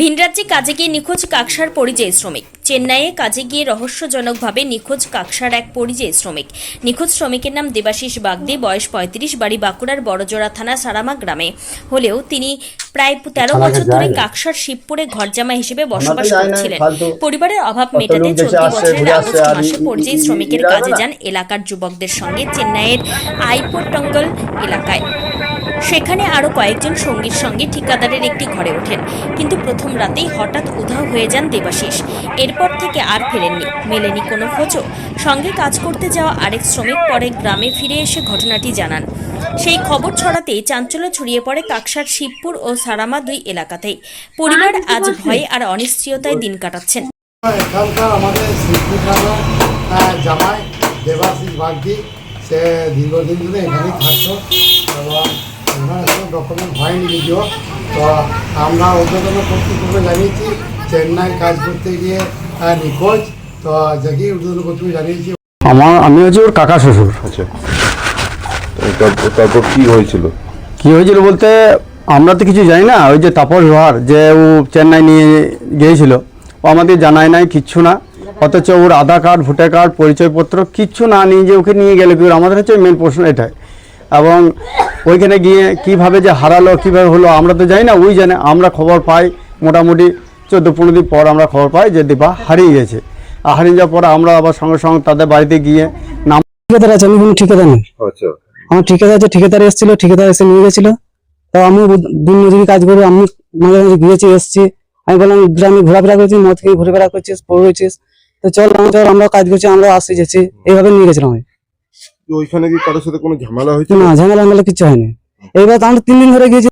ভিনরাজ্যে কাজে গিয়ে নিখোঁজ কাকসার পরিযায়ী শ্রমিক। চেন্নাইয়ে কাজে গিয়ে রহস্যজনকভাবে নিখোঁজ কাকসার এক পরিযায়ী শ্রমিক। নিখোঁজ শ্রমিকের নাম দেবাশিস বাগদি বয়স পঁয়ত্রিশ বাড়ি বাঁকুড়ার বড়জোড়া থানা সারামা গ্রামে। হলেও তিনি প্রায় তেরো বছর ধরে কাকসার শিবপুরে ঘরজামা হিসেবে বসবাস করছিলেন। পরিবারের অভাব মেটাতে চলতি বছরের আগস্ট মাসে পরিযায়ী শ্রমিকের কাজে যান এলাকার যুবকদের সঙ্গে চেন্নাইয়ের আইপোটঙ্গল এলাকায়। সেখানে আরও কয়েকজন সঙ্গীর সঙ্গে ঠিকাদারের একটি ঘরে ওঠেন। কিন্তু প্রথম রাতেই হঠাৎ উধাও হয়ে যান দেবাশিস। এরপর থেকে আর ফেরেননি মেলেনি কোনো খোঁজও। সঙ্গে কাজ করতে যাওয়া আরেক শ্রমিক পরে গ্রামে ফিরে এসে ঘটনাটি জানান। সেই খবর ছড়াতেই চাঞ্চল্য ছড়িয়ে পড়ে কাকসার শিবপুর ও সারামা দুই এলাকাতেই। পরিবার আজ ভয়ে আর অনিশ্চয়তায় দিন কাটাচ্ছেন। এখানকার আমাদের শিল্পী জামাই দেবাশিস বাগদি সে দীর্ঘদিন ধরে এখানেই থাকতো। ডকুমেন্ট হয়নি যদিও তো আমরা উদ্বোধন কর্তৃপক্ষকে জানিয়েছি চেন্নাই কাজ করতে গিয়ে নিখোঁজ তো যাকে উদ্বোধন কর্তৃপক্ষ জানিয়েছি। আমার আমি হচ্ছে ওর কাকা শ্বশুর। আচ্ছা। তারপর কি হয়েছিল? কি হয়েছিল বলতে আমরা তো কিছু জানি না ওই যে তাপস লোহার যে ও চেন্নাই নিয়ে গিয়েছিল ও আমাদের জানায় নাই কিচ্ছু না অথচ ওর আধার কার্ড ভোটার কার্ড পরিচয়পত্র কিচ্ছু না নিয়ে যে ওকে নিয়ে গেলে কি আমাদের হচ্ছে মেন প্রশ্ন এটাই। এবং ওইখানে গিয়ে কীভাবে যে হারালো কীভাবে হলো আমরা তো জানি না ওই জানে আমরা খবর পাই মোটামুটি চোদ্দ পনেরো দিন পর আমরা খবর পাই যে দীপা হারিয়ে গেছে। আর হারিয়ে যাওয়ার পর আমরা আবার সঙ্গে সঙ্গে তাদের বাড়িতে গিয়ে নাম ঠিকাদার আছে আমি কোনো ঠিকাদার নেই। আচ্ছা। আমার ঠিকাদার আছে ঠিকাদার এসেছিল ঠিকাদার এসে নিয়ে গেছিল। তো আমি দিন মজুরি কাজ করি আমি মাঝে মাঝে গিয়েছি এসেছি। আমি বললাম গ্রামে ঘোরাফেরা করছি মদ খেয়ে ঘুরে ফেরা করছিস পড়ে রয়েছিস। তো চল আমার চল আমরা কাজ করছি আমরা আসছি যেছি এইভাবে নিয়ে গেছিলাম আমি ওইখানে কি কারোর সাথে কোনো ঝামেলা হয়েছে? না ঝামেলা কিছু হয়নি। এইবার আমরা তিন দিন ধরে গিয়েছি।